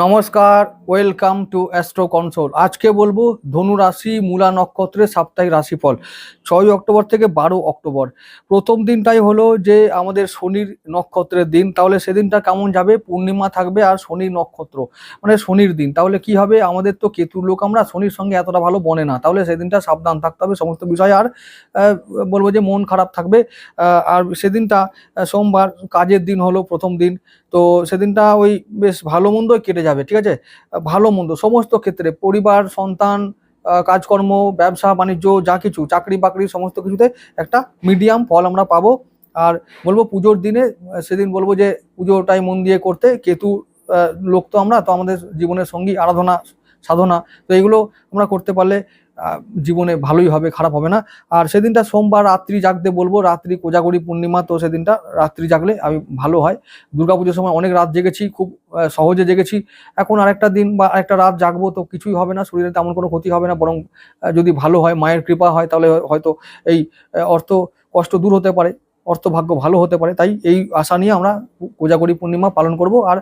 নমস্কার। Welcome to Astro Console. আজকে বলব ধনু রাশি, মূলা নক্ষত্রের সাপ্তাহিক রাশিফল ছয় অক্টোবর থেকে বারো অক্টোবর। প্রথম দিনটাই হলো যে আমাদের শনির নক্ষত্রের দিন, তাহলে সেদিনটা কেমন যাবে? পূর্ণিমা থাকবে আর শনির নক্ষত্র মানে শনির দিন। তাহলে কি হবে? আমাদের তো কেতুর লোক আমরা শনির সঙ্গে এতটা ভালো বনে না, তাহলে সেদিনটা সাবধান থাকতে হবে। সমস্ত বিষয় আর বলব যে মন খারাপ থাকবে আর সেদিনটা সোমবার কাজের দিন হলো প্রথম দিন। তো সেদিনটা ওই বেশ ভালো মন্দই কেটে যাবে, ঠিক আছে? ভালো মন্দ, সমস্ত ক্ষেত্রে, পরিবার, সন্তান কাজকর্ম, ব্যবসা, বাণিজ্য, যা কিছু, চাকরি বাকরি, সমস্ত কিছুতে একটা মিডিয়াম ফল আমরা পাবো। আর বলব পুজোর দিনে সেদিন বলব যে পুজোটাই মন দিয়ে করতে, কেতু লোক তো আমরা, তো আমাদের জীবনের সঙ্গী, আরাধনা, সাধনা, তো এগুলো আমরা করতে পারলে জীবনে ভালোই হবে, খারাপ হবে না। আর সেদিনটা সোমবার রাত্রি জাগতে বলব, রাত্রি কোজাগরি পূর্ণিমা, তো সেদিনটা রাত্রি জাগলে আমি ভালো হয়। দুর্গাপুজোর সময় অনেক রাত জেগেছি, খুব সহজে জেগেছি। এখন আরেকটা দিন বা আরেকটা রাত জাগবো তো কিছুই হবে না, শরীরে তেমন কোনো ক্ষতি হবে না, বরং যদি ভালো হয়, মায়ের কৃপা হয়, তাহলে হয়তো এই অর্থ কষ্ট দূর হতে পারে অর্থ ভাগ্য ভালো হতে পারে। তাই এই আশা নিয়ে আমরা কোজাগরি পূর্ণিমা পালন করব, আর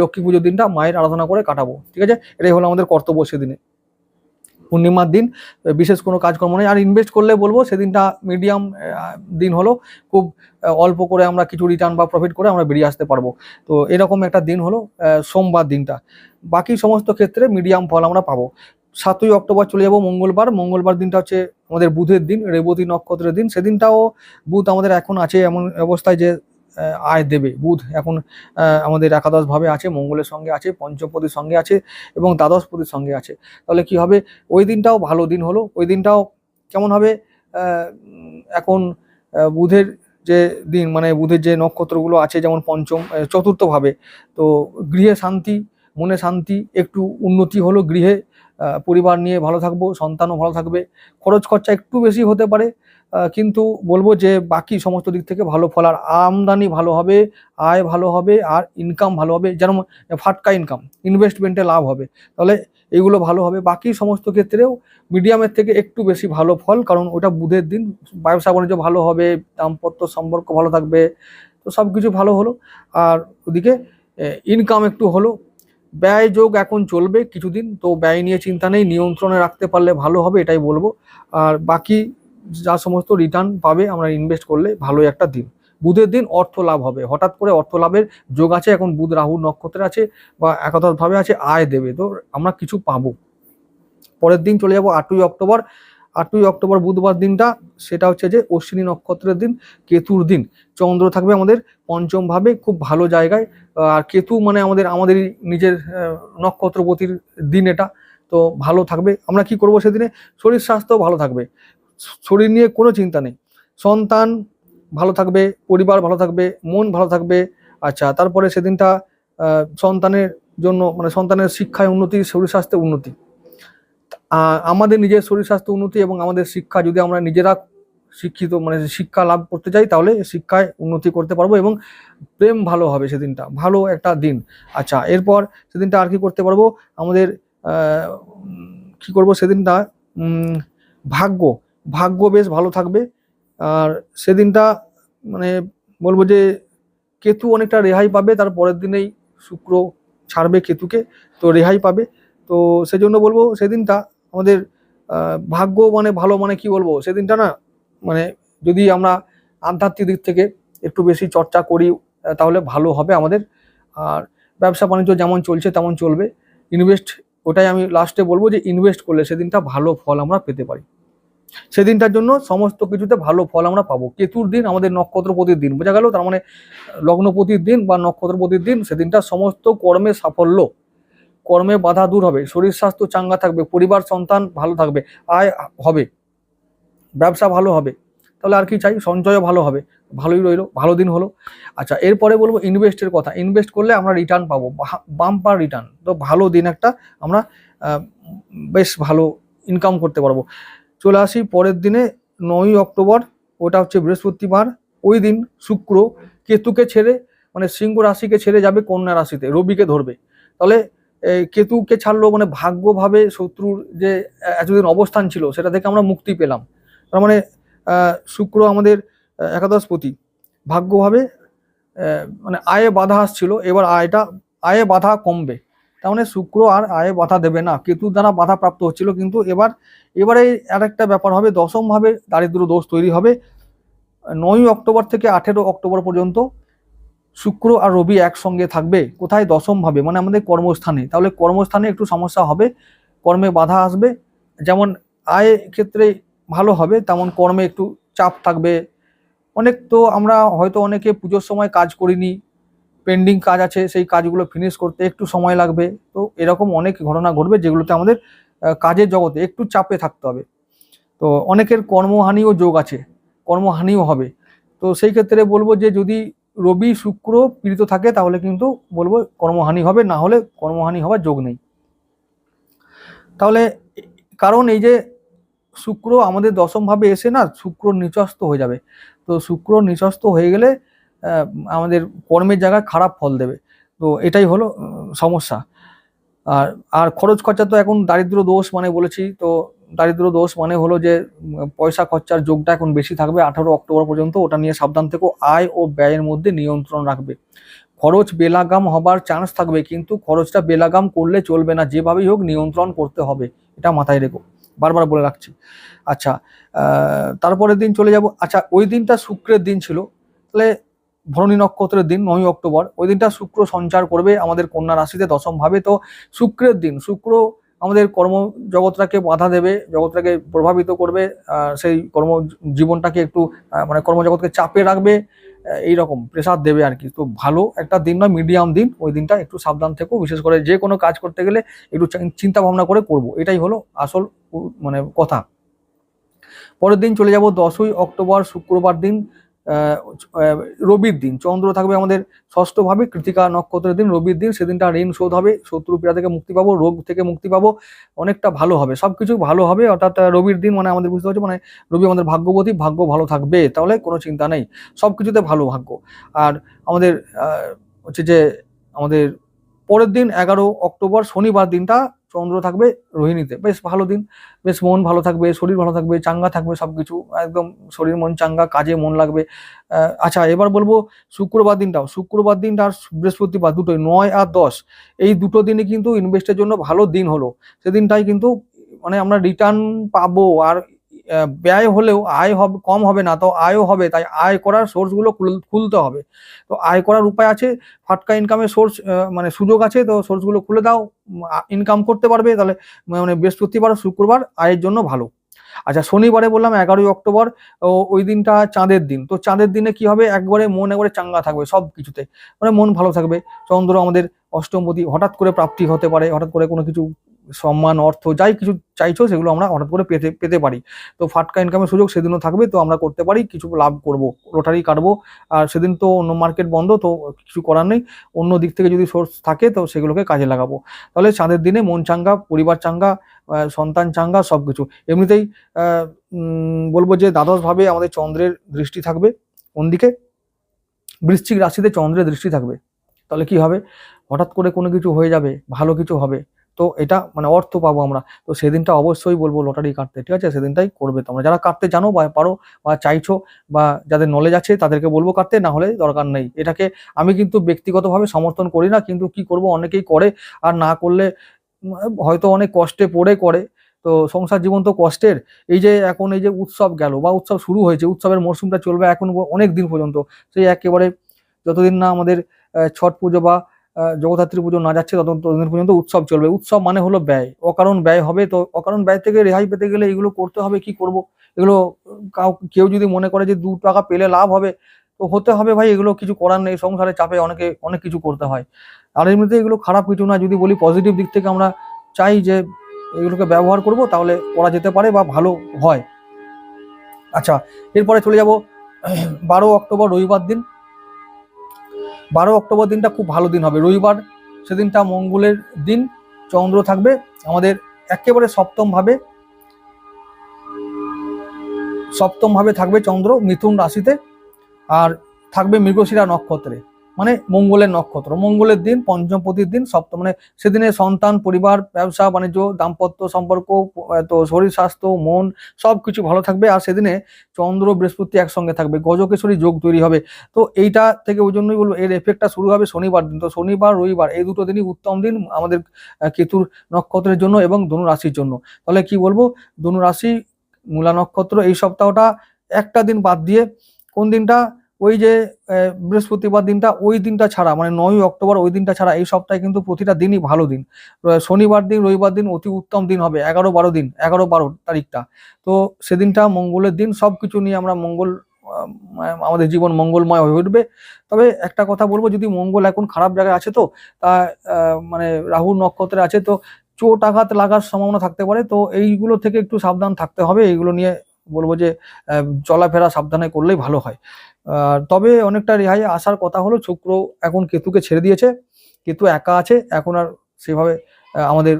লক্ষ্মী পুজোর দিনটা মায়ের আরাধনা করে কাটাবো। ঠিক আছে? এটাই হলো আমাদের কর্তব্য সেদিনে। পূর্ণিমার দিন বিশেষ কোনো কাজকর্ম নেই। আর ইনভেস্ট করলে বলব, সেদিনটা মিডিয়াম দিন হলো, খুব অল্প করে আমরা কিছু রিটার্ন বা প্রফিট করে আমরা বেরিয়ে আসতে পারব। তো এরকম একটা দিন হলো সোমবার দিনটা। বাকি সমস্ত ক্ষেত্রে মিডিয়াম ফল আমরা পাবো। সাতই অক্টোবর চলে যাব মঙ্গলবার। মঙ্গলবার দিনটা হচ্ছে আমাদের বুধের দিন, রেবতী নক্ষত্রের দিন। সেদিনটাও বুধ আমাদের এখন আছে এমন অবস্থায় যে আয় দেবে। বুধ এখন আমাদের একাদশ ভাবে আছে মঙ্গলের সঙ্গে আছে পঞ্চমপতির সঙ্গে আছে এবং দ্বাদশপতির সঙ্গে আছে। তাহলে কি হবে? ওই দিনটাও ভালো দিন হলো। ওই দিনটাও কেমন হবে? এখন বুধের যে দিন মানে বুধের যে নক্ষত্রগুলো আছে যেমন পঞ্চম আহ, চতুর্থ ভাবে তো গৃহে শান্তি মনে শান্তি একটু উন্নতি হলো গৃহে। পরিবার নিয়ে ভালো থাকব সন্তানও ভালো থাকবে। খরচ খরচা একটু বেশি হতে পারে কিন্তু বলব যে বাকি সমস্ত দিক থেকে ভালো ফল, আর আমদানি ভালো হবে, আয় ভালো হবে, আর ইনকাম ভালো হবে, যেমন ফাটকা ইনকাম ইনভেস্টমেন্টে লাভ হবে, তাহলে এগুলো ভালো হবে। বাকি সমস্ত ক্ষেত্রেও মিডিয়ামের থেকে একটু বেশি ভালো ফল, কারণ ওটা বুধের দিন ব্যবসা বাণিজ্য ভালো হবে, দাম্পত্য সম্পর্ক ভালো থাকবে, তো সব কিছু ভালো হলো। আর ওদিকে ইনকাম একটু হলো, ব্যয় যোগ এখন চলবে কিছুদিন, তো ব্যয় নিয়ে চিন্তা নেই, নিয়ন্ত্রণে রাখতে পারলে ভালো হবে, এটাই বলব। আর বাকি যা সমস্ত রিটার্ন পাবে আমরা ইনভেস্ট করলে ভালোই একটা দিন। বুধের দিন অর্থ লাভ হবে। হঠাৎ করে অর্থ লাভের যোগ আছে, এখন বুধ রাহু নক্ষত্রে আছে বা একাদশভাবে আছে, আয় দেবে। তো আমরা কিছু পাবো। পরের দিন চলে যাব আটই অক্টোবর। আটই অক্টোবর বুধবার দিনটা, সেটা হচ্ছে যে অশ্বিনী নক্ষত্রের দিন, কেতুর দিন। চন্দ্র থাকবে আমাদের পঞ্চম ভাবে খুব ভালো জায়গায়। আর কেতু মানে আমাদের আমাদের নিজের নক্ষত্রপতির দিন এটা। তো ভালো থাকবে। আমরা কি করব সেদিনে? শরীর স্বাস্থ্য ভালো থাকবে। শরীর নিয়ে কোনো চিন্তা নেই। সন্তান ভালো থাকবে, পরিবার ভালো থাকবে, মন ভালো থাকবে আচ্ছা তারপরে সেদিনটা সন্তানের জন্য মানে সন্তানের শিক্ষায় উন্নতি, শরীর স্বাস্থ্যে উন্নতি। আমাদের নিজের শরীর স্বাস্থ্য উন্নতি এবং আমাদের শিক্ষা, যদি আমরা নিজেরা শিক্ষিত মানে শিক্ষা লাভ করতে চাই, তাহলে শিক্ষায় উন্নতি করতে পারব এবং প্রেম ভালো হবে সেদিনটা, ভালো একটা দিন। আচ্ছা এরপর সেদিনটা আর কি করতে পারব? আমাদের কি করব সেদিনটা? ভাগ্য। ভাগ্য বেশ ভালো থাকবে। আর সেদিনটা মানে বলব যে কেতু অনেকটা রেহাই পাবে, তার পরের দিনেই শুক্র ছাড়বে কেতুকে, তো রেহাই পাবে। তো সেজন্য বলব সেদিনটা আমাদের ভাগ্য মানে ভালো মানে কি বলব? সেদিনটা না মানে যদি আমরা আধ্যাত্মিক দিক থেকে একটু বেশি চর্চা করি, তাহলে ভালো হবে আমাদের। আর ব্যবসা বাণিজ্য যেমন চলছে তেমন চলবে। ইনভেস্ট, ওটাই আমি লাস্টে বলব যে ইনভেস্ট করলে সেদিনটা ভালো ফল আমরা পেতে পারি। সেদিনটার জন্য সমস্ত কিছুতে ভালো ফল আমরা পাবো। কেতুর দিন, আমাদের নক্ষত্রপতির দিন, বোঝা গেল? তার মানে লগ্নপতির দিন বা নক্ষত্রপতির দিন, সেদিনটা সমস্ত কর্মে সাফল্য। কর্মে বাধা দূর হবে, শরীর স্বাস্থ্য চাঙ্গা থাকবে, পরিবার, সন্তান ভালো থাকবে, আয় হবে, ব্যবসা ভালো হবে, তাহলে আর কি চাই? সঞ্চয়ও ভালো হবে, ভালোই রইল, ভালো দিন হলো। আচ্ছা এরপরে বলব ইনভেস্টের কথা। ইনভেস্ট করলে আমরা রিটার্ন পাবো বাম্পার রিটার্ন তো ভালো দিন একটা আমরা বেশ ভালো ইনকাম করতে পারব। চলে আসি পরের দিনে নয়ই অক্টোবর ওটা হচ্ছে বৃহস্পতিবার। ওই দিন শুক্র কেতুকে ছেড়ে মানে সিংহ রাশিকে ছেড়ে যাবে কন্যা রাশিতে রবিকে ধরবে। তাহলে কেতুকে ছাড়লো মানে ভাগ্যভাবে শত্রুর যে এতদিন অবস্থান ছিল সেটা থেকে আমরা মুক্তি পেলাম। তার মানে শুক্র আমাদের আহ, একাদশপতি। ভাগ্যভাবে মানে আয়ে বাধা আসছিল এবার আয়টা আয়ে বাধা কমবে। তার মানে শুক্র আর আয়ে বাধা দেবে না। কেতুর দ্বারা বাধা প্রাপ্ত হচ্ছিল, কিন্তু এবার, এবারে আর একটা ব্যাপার হবে দশম ভাবে দারিদ্র দোষ তৈরি হবে। নয়ই অক্টোবর থেকে আঠেরো অক্টোবর পর্যন্ত শুক্র আর রবি একসঙ্গে থাকবে। কোথায়? দশম ভাবে মানে আমাদের কর্মস্থানে। তাহলে কর্মস্থানে একটু সমস্যা হবে, কর্মে বাধা আসবে। যেমন আয় ক্ষেত্রে ভালো হবে, তেমন কর্মে একটু চাপ থাকবে। অনেক তো আমরা হয়তো অনেকে পুজোর সময় কাজ করিনি পেন্ডিং কাজ আছে, সেই কাজগুলো ফিনিশ করতে একটু সময় লাগবে। তো এরকম অনেক ঘটনা ঘটবে যেগুলোতে আমাদের কাজের জগতে একটু চাপে থাকতে হবে। তো অনেকের কর্মহানিও যোগ আছে, কর্মহানিও হবে। তো সেই ক্ষেত্রে বলব যে যদি রবি, শুক্র পীড়িত থাকে, তাহলে কিন্তু বলব কর্মহানি হবে, না হলে কর্মহানি হওয়ার যোগ নেই। তাহলে কারণ এই যে শুক্র আমাদের দশম ভাবে এসে না, শুক্র নিচস্ত হয়ে যাবে। তো শুক্র নিচস্ত হয়ে গেলে আমাদের কর্মের জায়গায় খারাপ ফল দেবে। তো এটাই হলো সমস্যা। আর আর খরচ খরচা তো এখন দারিদ্র দোষ মানে বলেছি, তো দারিদ্র দোষ মানে হলো যে পয়সা খরচার যোগটা এখন বেশি থাকবে, আঠারো অক্টোবর পর্যন্ত ওটা নিয়ে সাবধান থেকো, আয় ও ব্যয়ের মধ্যে নিয়ন্ত্রণ রাখবে। খরচ বেলাগাম হবার চান্স থাকবে, কিন্তু খরচটা বেলাগাম করলে চলবে না, যেভাবেই হোক নিয়ন্ত্রণ করতে হবে, এটা মাথায় রেখো। বারবার বলে রাখছি। আচ্ছা তারপরের দিন চলে যাব। আচ্ছা ওই দিনটা শুক্রের দিন ছিল। তাহলে ভরণী নক্ষত্রের দিন নয় অক্টোবর। ওই দিনটা শুক্র সঞ্চার করবে আমাদের কন্যা রাশিতে দশম ভাবে তো শুক্রের দিন, শুক্র আমাদের কর্ম জগৎটাকে বাধা দেবে, জগৎটাকে প্রভাবিত করবে সেই কর্ম জীবনটাকে একটু মানে কর্মজগৎকে চাপে রাখবে এই রকম প্রেসার দেবে আর কি। তো ভালো একটা দিন নয়, মিডিয়াম দিন। ওই দিনটা একটু সাবধান থেকো, বিশেষ করে যে কোনো কাজ করতে গেলে একটু চিন্তা ভাবনা করে করব। এটাই হলো আসল মানে কথা। পরের দিন চলে যাব দশই অক্টোবর, শুক্রবার দিন। রবির দিন। চন্দ্র থাকবে আমাদের ষষ্ঠ ভাবে কৃতিকা নক্ষত্রের দিন, রবির দিন, সেদিনটা ঋণ শোধ হবে শত্রু পীড়া থেকে মুক্তি পাবো, রোগ থেকে মুক্তি পাবো, অনেকটা ভালো হবে। সবকিছু ভালো হবে, অর্থাৎ রবির দিন মানে আমাদের বুঝতে পারছি মানে রবি আমাদের ভাগ্যবতী, ভাগ্য ভালো থাকবে, তাহলে কোনো চিন্তা নেই। সব কিছুতে ভালো ভাগ্য। আর আমাদের হচ্ছে যে আমাদের পরের দিন, এগারো অক্টোবর, শনিবার দিনটা চন্দ্র থাকবে, রোহিণীতে। বেশ ভালো দিন। বেশ মন ভালো থাকবে, শরীর ভালো থাকবে, চাঙ্গা থাকবে সব কিছু একদম শরীর, মন চাঙ্গা, কাজে মন লাগবে। আচ্ছা এবার বলব শুক্রবার দিনটাও। শুক্রবার দিনটা আর বৃহস্পতিবার দুটোই, নয় আর দশ। এই দুটো দিনে কিন্তু ইনভেস্টের জন্য ভালো দিন হলো। সেদিনটাই কিন্তু মানে আমরা রিটার্ন পাবো আর ব্যয় হলেও আয় হবে, কম হবে না, তো আয়ও হবে, তাই আয় করার সোর্সগুলো খুলতে হবে। তো আয় করার উপায় আছে, ফাটকা ইনকামের সোর্স মানে সুযোগ আছে, তো সোর্সগুলো খুলে দাও ইনকাম করতে পারবে, তাহলে মানে বৃহস্পতিবার, শুক্রবার আয়ের জন্য ভালো। আচ্ছা শনিবারে বললাম এগারোই অক্টোবর ওই দিনটা চাঁদের দিন, তো চাঁদের দিনে কি হবে? একবারে মন একবারে চাঙ্গা থাকবে সব কিছুতে মানে মন ভালো থাকবে। চন্দ্র আমাদের অষ্টমপতি, হঠাৎ করে প্রাপ্তি হতে পারে, হঠাৎ করে কোনো কিছু সম্মান, অর্থ, যাই কিছু চাইছো সেগুলো আমরা হঠাৎ করে পেতে পেতে পারি। তো ফাটকা ইনকামের সুযোগ সেদিনও থাকবে, তো আমরা করতে পারি, কিছু লাভ করব রোটারি কাটবো। আর সেদিন তো অন্য মার্কেট বন্ধ, তো কিছু করার নেই। অন্য দিক থেকে যদি সোর্স থাকে, তো সেগুলোকে কাজে লাগাবো। তাহলে চাঁদের দিনে মন চাঙ্গা, পরিবার চাঙ্গা সন্তান চাঙ্গা সব কিছু এমনিতেই বলব যে দ্বাদশভাবে আমাদের চন্দ্রের দৃষ্টি থাকবে কোন দিকে? বৃশ্চিক রাশিতে চন্দ্রের দৃষ্টি থাকবে। তাহলে কি হবে? হঠাৎ করে কোনো কিছু হয়ে যাবে, ভালো কিছু হবে। তো এটা মানে অর্থ পাবো আমরা। তো সেদিনটা অবশ্যই বলব লটারি কাটতে, ঠিক আছে? সেদিনটাই করবে তোমরা। যারা কাটতে জানো বা পারো বা চাইছো বা যাদের নলেজ আছে, তাদেরকে বলব কাটতে, না হলে দরকার নেই। এটাকে আমি কিন্তু ব্যক্তিগতভাবে সমর্থন করি না, কিন্তু কি করব? অনেকেই করে। আর না করলে হয়তো অনেক কষ্টে পড়ে করে। তো সংসার জীবন তো কষ্টের। এই যে এখন এই যে উৎসব গেল বা উৎসব শুরু হয়েছে, উৎসবের মরশুমটা চলবে এখন অনেক দিন পর্যন্ত। সেই একেবারে যতদিন না আমাদের ছট পুজো বা জগদ্ধাত্রী পুজো না যাচ্ছে তত ততদিন পর্যন্ত উৎসব চলবে। উৎসব মানে হলো ব্যয়। অকারণ ব্যয় হবে তো অকারণ ব্যয় থেকে রেহাই পেতে গেলে এগুলো করতে হবে, কি করব? এগুলো কেউ যদি মনে করে যে দু টাকা পেলে লাভ হবে, তো হতে হবে ভাই, এগুলো কিছু করার নেই। সংসারে চাপে অনেকে অনেক কিছু করতে হয়। আর এমনিতে এগুলো খারাপ কিছু না। যদি বলি পজিটিভ দিক থেকে আমরা চাই যে এগুলোকে ব্যবহার করব, তাহলে করা যেতে পারে বা ভালো হয়। আচ্ছা এরপরে চলে যাব, বারো অক্টোবর রবিবার দিন। বারো অক্টোবর দিনটা খুব ভালো দিন হবে। রবিবার সেদিনটা মঙ্গলের দিন, চন্দ্র থাকবে। আমাদের একেবারে সপ্তমভাবে সপ্তমভাবে সপ্তম ভাবে থাকবে চন্দ্র, মিথুন রাশিতে। আর থাকবে মৃগশিরা নক্ষত্রে। মানে মঙ্গলের নক্ষত্র। মঙ্গলের দিন পঞ্চম পঞ্চমপতির দিন সপ্তম মানে সেদিনে সন্তান, পরিবার, ব্যবসা, বাণিজ্য, দাম্পত্য সম্পর্ক তো শরীর, স্বাস্থ্য, মন সব কিছু ভালো থাকবে। আর সেদিনে চন্দ্র, বৃহস্পতি একসঙ্গে থাকবে। গজকেশরী যোগ তৈরি হবে। তো এইটা থেকে ওই জন্যই বলব, এর এফেক্টটা শুরু হবে শনিবার দিন। তো শনিবার, রবিবার, এই দুটো দিনই উত্তম দিন আমাদের কেতুর নক্ষত্রের জন্য এবং ধনু রাশির জন্য। তাহলে কি বলব, ধনু রাশি, মূলা নক্ষত্র, এই সপ্তাহটা একটা দিন বাদ দিয়ে কোন দিনটা ওই যে বৃহস্পতিবার দিনটা, ওই দিনটা ছাড়া মানে নয়ই অক্টোবর ওই দিনটা ছাড়া এই সপ্তাহে কিন্তু প্রতিটা দিনই ভালো দিন। শনিবার দিন, রবিবার দিন অতি উত্তম দিন হবে, এগারো বারো দিন, এগারো বারো তারিখটা। তো সেদিনটা মঙ্গলের দিন সব কিছু নিয়ে আমরা মঙ্গল আমাদের জীবন মঙ্গলময় হয়ে উঠবে। তবে একটা কথা বলব, যদি মঙ্গল এখন খারাপ জায়গায় আছে তো, তা মানে রাহু নক্ষত্রে আছে, তো চোট আঘাত লাগার সম্ভাবনা থাকতে পারে, তো এইগুলো থেকে একটু সাবধান থাকতে হবে, এইগুলো নিয়ে বলব যে চলাফেরা সাবধানে করলেই ভালো হয়। তবে অনেকটা রেহাই আসার কথা হলো, শুক্র এখন কেতুকে ছেড়ে দিয়েছে, কেতু একা আছে, এখন আর সেভাবে আমাদের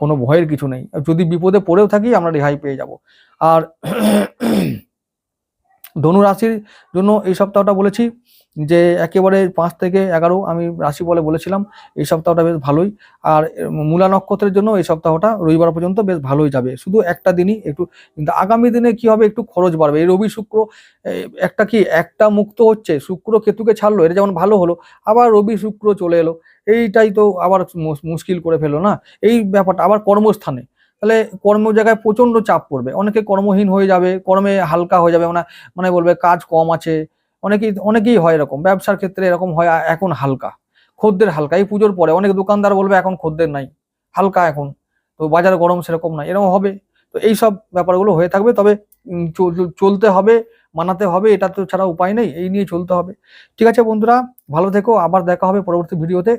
কোনো ভয়ের কিছু নেই। যদি বিপদে পড়েও থাকি, আমরা রেহাই পেয়ে যাব। আর ধনু রাশির জন্য এই সপ্তাহটা বলেছি যে একেবারে পাঁচ থেকে এগারো আমি রাশি বলে বলেছিলাম, এই সপ্তাহটা বেশ ভালোই। আর মূলা নক্ষত্রের জন্য এই সপ্তাহটা রবিবার পর্যন্ত বেশ ভালোই যাবে। শুধু একটা দিনই একটু, কিন্তু আগামী দিনে কি হবে একটু খরচ বাড়বে। এই রবি শুক্র একটা কি, একটা মুক্ত হচ্ছে, শুক্র কেতুকে ছাড়লো, এটা যেমন ভালো হলো, আবার রবি শুক্র চলে এলো, এইটাই তো আবার মুশকিল করে ফেলল না? এই ব্যাপারটা, আবার কর্মস্থানে। তাহলে কর্ম জায়গায় প্রচণ্ড চাপ পড়বে। অনেকে কর্মহীন হয়ে যাবে, কর্মে হালকা হয়ে যাবে মানে মানে বলবে কাজ কম আছে অনেকেই অনেকেই হয় এরকম। ব্যবসার ক্ষেত্রে এরকম হয় এখন হালকা। খদ্দের হালকা। এই পুজোর পরে অনেক দোকানদার বলবে, এখন খদ্দের নাই। হালকা এখন। তো বাজার গরম সেরকম নাই। এরকম হবে। তো এই সব ব্যাপারগুলো হয়ে থাকবে। তবে চলতে হবে, মানাতে হবে। এটা তো ছাড়া উপায় নেই। এই নিয়ে চলতে হবে। ঠিক আছে বন্ধুরা, ভালো থেকো। আবার দেখা হবে পরবর্তী ভিডিওতে।